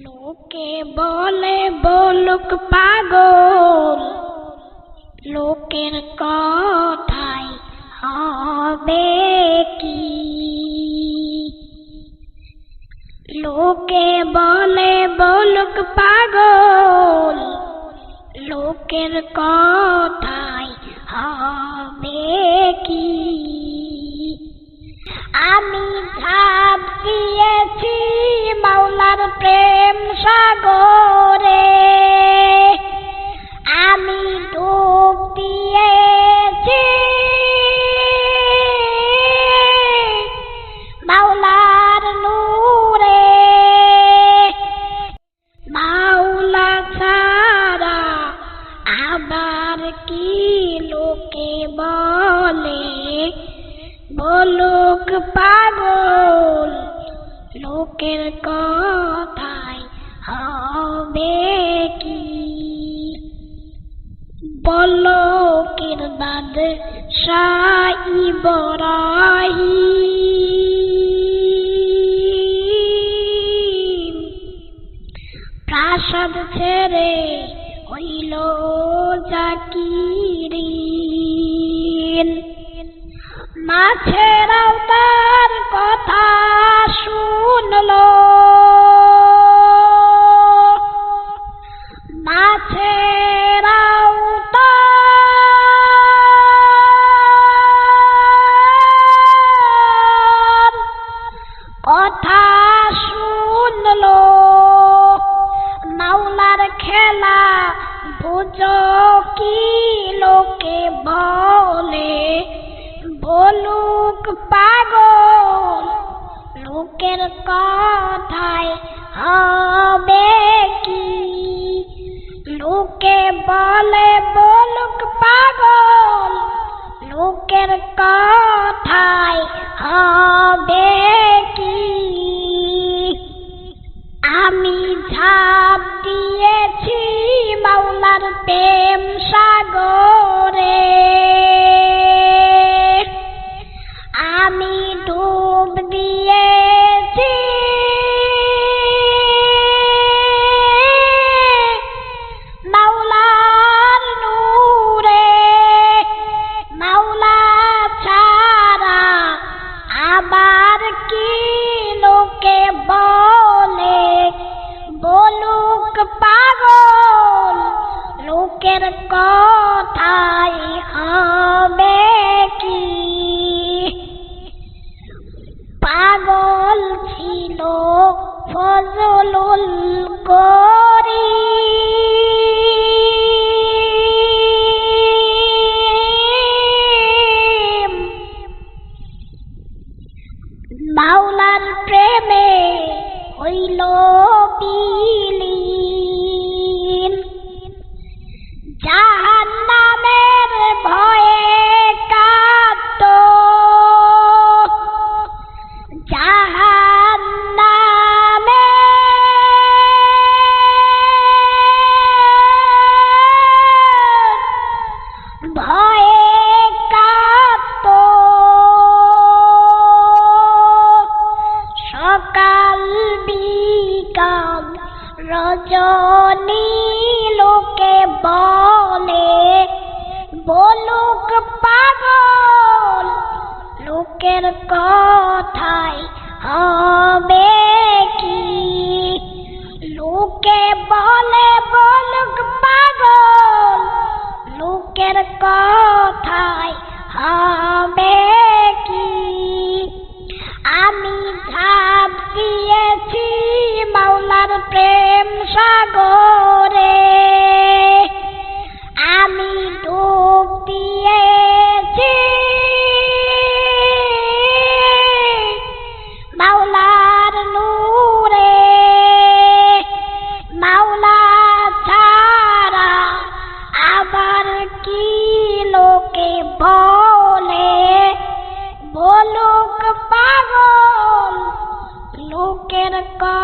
লোকে বলে বলুক পাগল, লোকের কথাই হবে কি? লোকে বলে বলুক পাগল, লোকের কথাই হবে কি? আমি দিয়েছি মাওলার প্রেম সাগরে। আমি ডুব দিয়েছি। মাওলার নূরে। মাওলা ছাড়া আবার কি লোকে বলে? বলুক পাগল, লোকের কথায় হবে কি? বলকের বাদ সাই বরাহি প্রাসাদ ছেড়ে হইল জাকিরিন মাছেরাও তার কথা শুনলো। কি লোকে বলে বলুক পাগল লোকের কথায় হবে কি? লোকে বলে বলুক পাগল মাওলার প্রেম সাগরে। কথাই হবে কি? পাগল ছিল ফজলুল করি। মাওলার প্রেমে হইল বিলীন ¡Ah! ah লোকের কথাই হবে কি? লোকে বলে বলুক পাগল, লোকের কথাই হবে কি? আমি ঝাঁপ দিয়েছি মাওলার প্রেম সাগর எனக்கா